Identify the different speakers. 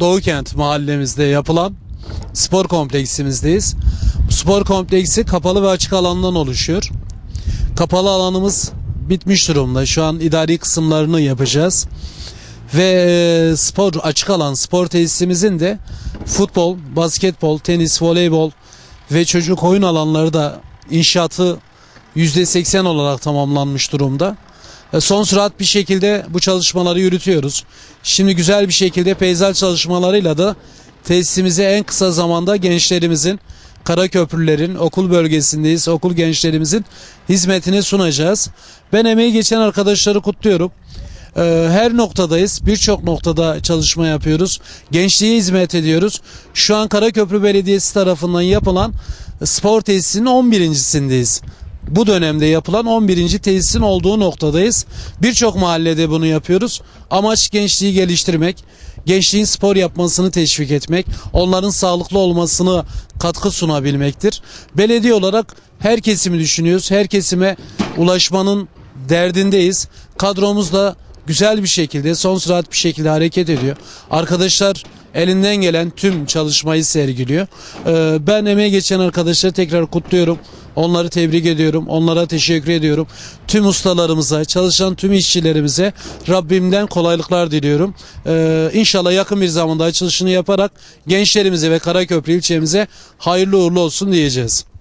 Speaker 1: Doğu Kent mahallemizde yapılan spor kompleksimizdeyiz. Bu spor kompleksi kapalı ve açık alandan oluşuyor. Kapalı alanımız bitmiş durumda. Şu an idari kısımlarını yapacağız. Ve e, spor açık alan spor tesisimizin de futbol, basketbol, tenis, voleybol ve çocuk oyun alanları da inşaatı %80 olarak tamamlanmış durumda. E, Son sürat bir şekilde bu çalışmaları yürütüyoruz. Şimdi güzel bir şekilde peyzaj çalışmalarıyla da tesisimize en kısa zamanda gençlerimizin, kara köprülerin okul bölgesindeyiz. Okul gençlerimizin hizmetine sunacağız. Ben emeği geçen arkadaşları kutluyorum. Ee, Her noktadayız. Birçok noktada çalışma yapıyoruz. Gençliğe hizmet ediyoruz. Şu an Karaköprü Belediyesi tarafından yapılan spor tesisinin 11.sindeyiz. Bu dönemde yapılan 11. tesisin olduğu noktadayız. Birçok mahallede bunu yapıyoruz. Amaç gençliği geliştirmek, gençliğin spor yapmasını teşvik etmek, onların sağlıklı olmasını katkı sunabilmektir. Belediye olarak her kesimi düşünüyoruz. Her kesime ulaşmanın derdindeyiz. Kadromuz da güzel bir şekilde, son sürat bir şekilde hareket ediyor. Arkadaşlar elinden gelen tüm çalışmayı sergiliyor. Ee, ben emeğe geçen arkadaşları tekrar kutluyorum. Onları tebrik ediyorum. Onlara teşekkür ediyorum. Tüm ustalarımıza, çalışan tüm işçilerimize Rabbimden kolaylıklar diliyorum. Ee, inşallah yakın bir zamanda açılışını yaparak gençlerimize ve Karaköprü ilçemize hayırlı uğurlu olsun diyeceğiz.